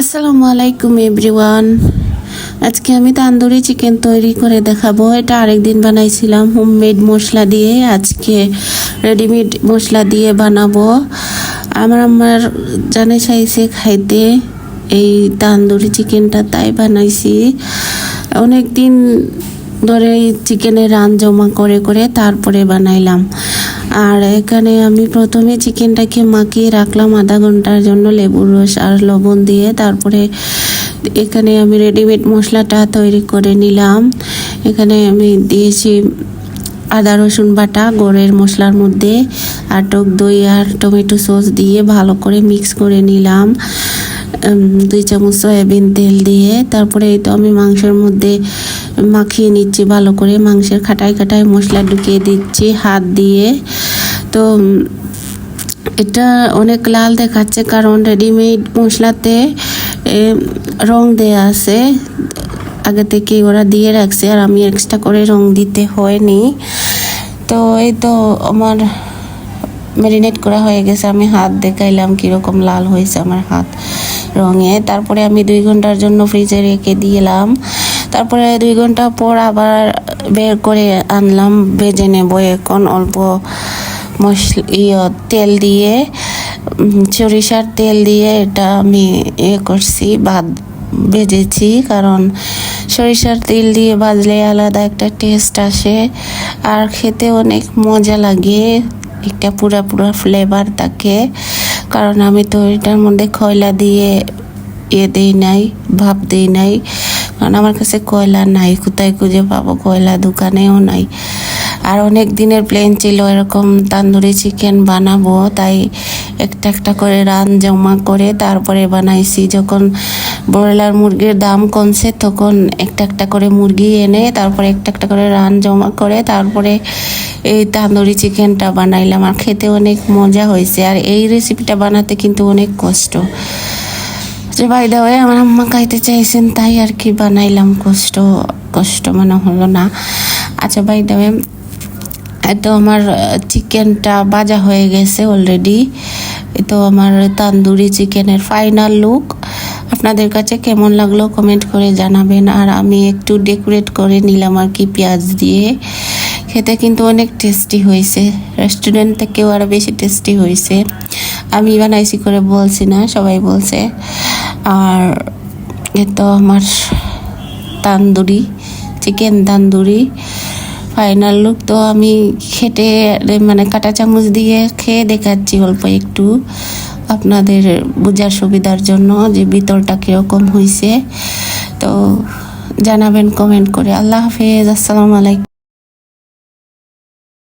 আসসালামু আলাইকুম, এভরিওয়ান। আজকে আমি তান্দুরি চিকেন তৈরি করে দেখাবো। এটা আরেকদিন বানাইছিলাম, হোমমেড মশলা দিয়ে। আজকে রেডিমেড মশলা দিয়ে বানাবো। আমার আমার জানে চাইছে খাইতে, এই তান্দুরি চিকেনটা তাই বানাইছি। অনেক দিন ধরে চিকেনের রান জমা করে করে তারপরে বানাইলাম। আর এখানে আমি প্রথমে চিকেনটাকে মাখিয়ে রাখলাম আধা ঘণ্টার জন্য লেবুর রস আর লবণ দিয়ে। তারপরে এখানে আমি রেডিমেড মশলাটা তৈরি করে নিলাম। এখানে আমি দিয়েছি আদা, রসুন বাটা গোড়ের মশলার মধ্যে আর টক দই আর টমেটো সস দিয়ে ভালো করে মিক্স করে নিলাম। দুই চামচ সয়াবিন তেল দিয়ে তারপরে এই তো আমি মাংসের মধ্যে মাখিয়ে নিচ্ছি ভালো করে। মাংসের খাটায় খাটায় মশলা ঢুকিয়ে দিচ্ছি হাত দিয়ে। তো এটা অনেক লাল দেখাচ্ছে কারণ রেডিমেড মশলাতে রং দেয়া আছে। আগে থেকে ওরা দিয়ে রাখছে আর আমি এক্সট্রা করে রং দিতে হয়নি। তো, এই তো আমার ম্যারিনেট করা হয়ে গেছে। আমি হাত দেখাইলাম কীরকম লাল হয়েছে আমার হাত। রঙে। তারপরে আমি দুই ঘণ্টার জন্য ফ্রিজে রেখে দিলাম। তারপরে দুই ঘণ্টা পর আবার বের করে আনলাম, ভেজে নেব এখন অল্প মশলা ইয়ে তেল দিয়ে সরিষার তেল দিয়ে এটা আমি ইয়ে করছি, ভাত ভেজেছি। কারণ সরিষার তেল দিয়ে ভাজলে আলাদা একটা টেস্ট আসে। আর খেতে অনেক মজা লাগে, একটা পুরা পুরা ফ্লেভার থাকে। কারণ আমি তো এটার মধ্যে কয়লা দিয়ে ইয়ে দিই নাই ভাব দিই নাই। কারণ আমার কাছে কয়লা নাই, কোথায় খুঁজে পাবো? কয়লা দোকানেও নাই। আর অনেক দিনের প্ল্যান ছিল এরকম তান্দুরি চিকেন বানাবো, তাই একটা একটা করে রান জমা করে তারপরে বানাইছি। যখন ব্রয়লার মুরগির দাম কমছে, তখন একটা একটা করে মুরগি এনে, তারপরে একটা একটা করে রান জমা করে, তারপরে এই তান্দুরি চিকেনটা বানাইলাম। আর খেতে অনেক মজা হয়েছে। আর এই রেসিপিটা বানাতে কিন্তু অনেক কষ্ট। যে বাই দা আমার আম্মা খাইতে চাইছেন, তাই আর কি বানাইলাম। কষ্ট কষ্ট মনে হলো না। আচ্ছা বাই দা ওয়ে তো আমার চিকেনটা বাজা হয়ে গেছে অলরেডি তো আমার তান্দুরি চিকেনের ফাইনাল লুক আপনাদের কাছে কেমন লাগল কমেন্ট করে জানাবেন। আর আমি একটু ডেকোরেট করে নিলাম আর কি পেঁয়াজ দিয়ে। খেতে কিন্তু অনেক টেস্টি হয়েছে। রেস্টুরেন্ট থেকেও আরও বেশি টেস্টি হয়েছে। আমি বানাইছি করে বলছি না, সবাই বলছে। আর এ তো আমার tandoori chicken tandoori. Final look তো আমি খেটে মানে কাঁটা চামচ দিয়ে খেয়ে দেখাচ্ছি অল্প একটু। আপনাদের বোঝার সুবিধার জন্য যে ভিতরটা কীরকম হয়েছে তো জানাবেন কমেন্ট করে। আল্লাহ হাফেজ। আসসালামু আলাইকুম।